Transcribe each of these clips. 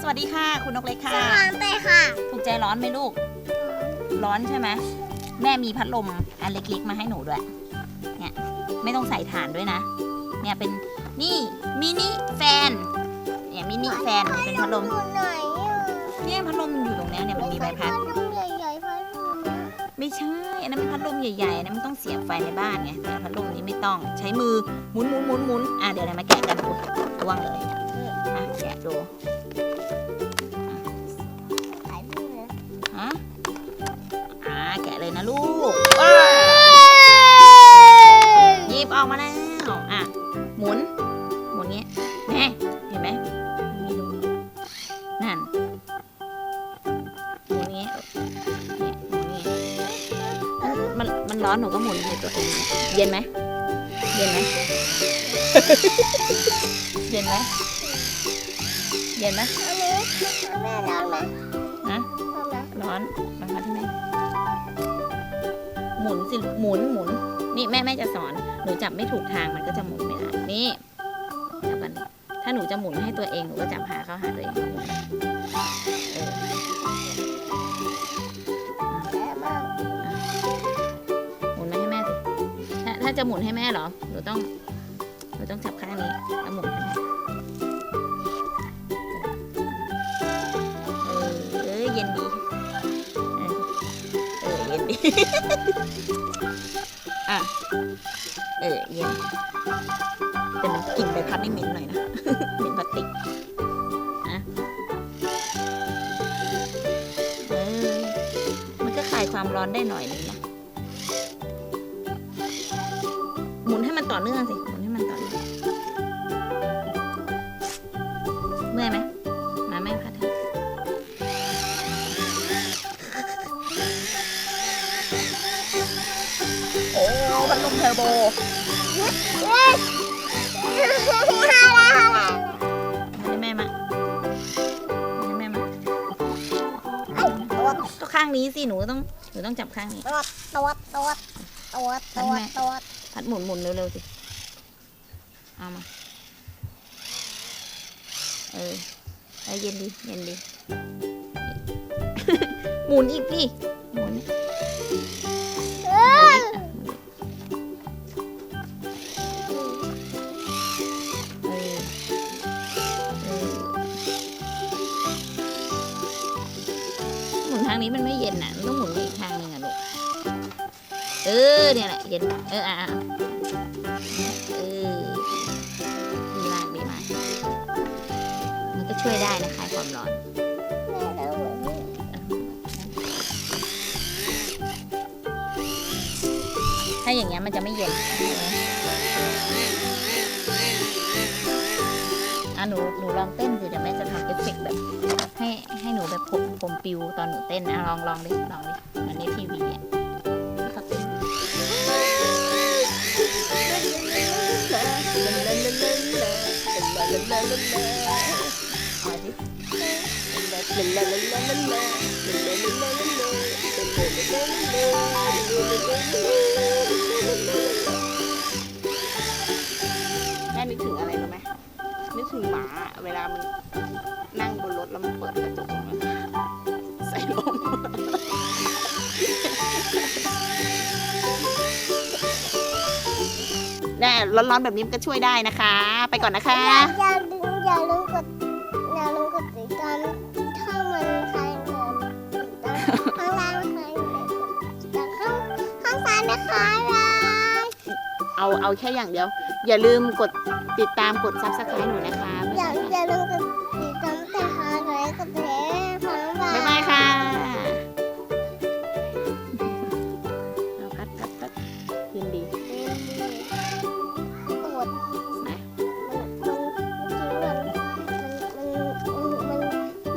สวัสดีค่ะ คุณนกเล็กสค่ะวัสดีค่ะถูกใจร้อนไหมลูก ร้อนใช่ไหม แม่มีพัดลมอันเล็กๆมาให้หนูด้วย เนี่ย ไม่ต้องใส่ถ่านด้วยนะ เนี่ยเป็นนี่มินิแฟน เนี่ยมินิแฟนเนี่ยเป็นพัดลมอยู่ไหนอะเนี่ยพัดลมอยู่ตรงเนี้ยเนี่ยมันมีใบพัดพัดลมใหญ่ๆพัดลมนะไม่ใช่ อันนั้นเป็นพัดลมใหญ่ๆอันนั้นมันต้องเสียบไฟในบ้านไง แต่พัดลมนี้ไม่ต้อง ใช้มือหมุนหมุนหมุนหมุนอะเดี๋ยวเรามาแกะกันดูระวังเลยอะแกะดู ขายที่เลยฮะอ่าแกะเลยนะลูกว้าหยิบออกมาแล้ว อะ หมุน หมุนเงี้ยแม่เห็นไหมมีดูนั่น หมุนเงี้ยเนี่ยหมุนเงี้ยมัน มันร้อนหนูก็หมุนในตัวเองเนี่ยเย็นไหม เย็นไหม เย็นไหม เย็นไหมอันนี้แม่ร้อนไหมฮะร้อนไหมร้อนมาคะที่แม่หมุนสิหมุนหมุน นี่แม่แม่จะสอนหนูจับไม่ถูกทางมันก็จะหมุนไม่ได้นี่จับกันดิถ้าหนูจะหมุนให้ตัวเองหนูก็จับหาเข้าหาตัวเองหมุนเออแย่มากหมุนมาให้แม่สิถ้าถ้าจะหมุนให้แม่เหรอหนูต้องหนูต้องจับข้างนี้แล้วหมุนให้แม่ อะ เออเย็นแต่มันกลิ่นใบพัดนี่เหม็นหน่อยนะเหม็นพลาสติกอะเออมันก็คลายความร้อนได้หน่อยนึงนะหมุนให้มันต่อเนื่องสิหมุนให้มันต่อเนื่อง อร์โบเย้อะไรอะไรให้แม่มาให้แม่มาตัวก็ข้างนี้สิ หนูต้อง หนูต้องจับข้างนี้ตัวตัวตัวตัวตัวตัวพัดหมุนหมุนเร็วๆสิ เอามา เออเออเย็นดี เย็นดี หมุนอีกพี่ หมุนางนี้มันไม่เย็นน่ะ มันต้องหมุนไปอีกทางหนึ่งอะลูก เออ เนี่ยแหละเย็น เอออะอะเออดีมากดีมาก มันก็ช่วยได้นะคลายความร้อนแม่เราเหมือนนี่ถ้าอย่างเงี้ยมันจะไม่เย็น อะหนูหนูลองเต้นสิเดี๋ยวแม่จะทำเอฟเฟกต์แบบ ให้ให้หนูแบบผมผมปิวตอนหนูเต้นนะลองลองดิลองดิเหมือนในทีวีอะที่เขาเต้นเอาดิแม่นึกถึงอะไรรู้ไหม นึกถึงหมาเวลามันนั่งบนรถแล้วมันเปิดกระจกใส่ลมแน่ร้อนๆแบบนี้มันก็ช่วยได้นะคะ ไปก่อนนะคะ อย่าอย่าลืมอย่าลืมกดอย่าลืมกดติดตามถ้ามันใครเงินข้างล่างใครเงินข้างข้างซ้ายนะคะ เอาเอาแค่อย่างเดียว อย่าลืมกดติดตามกดซับสไครต์หนูนะคะอย่าอย่าลืมกดติดตามแต่หาเลยกดแชร์ฟังบาบ๊ายยบายค่ะเอากัดกัดกัดยินดีตรวจนะมันมันมัน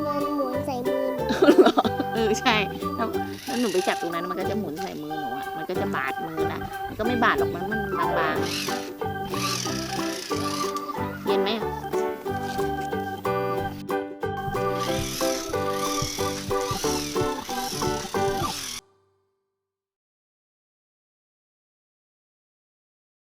มันหมุนใส่มือเออใช่ถ้าถ้าหนูไปจับตรงนั้นมันก็จะหมุนใส่มือหนูอะ มันก็จะบาดมือนะ มันก็ไม่บาดหรอกมันมันบางๆ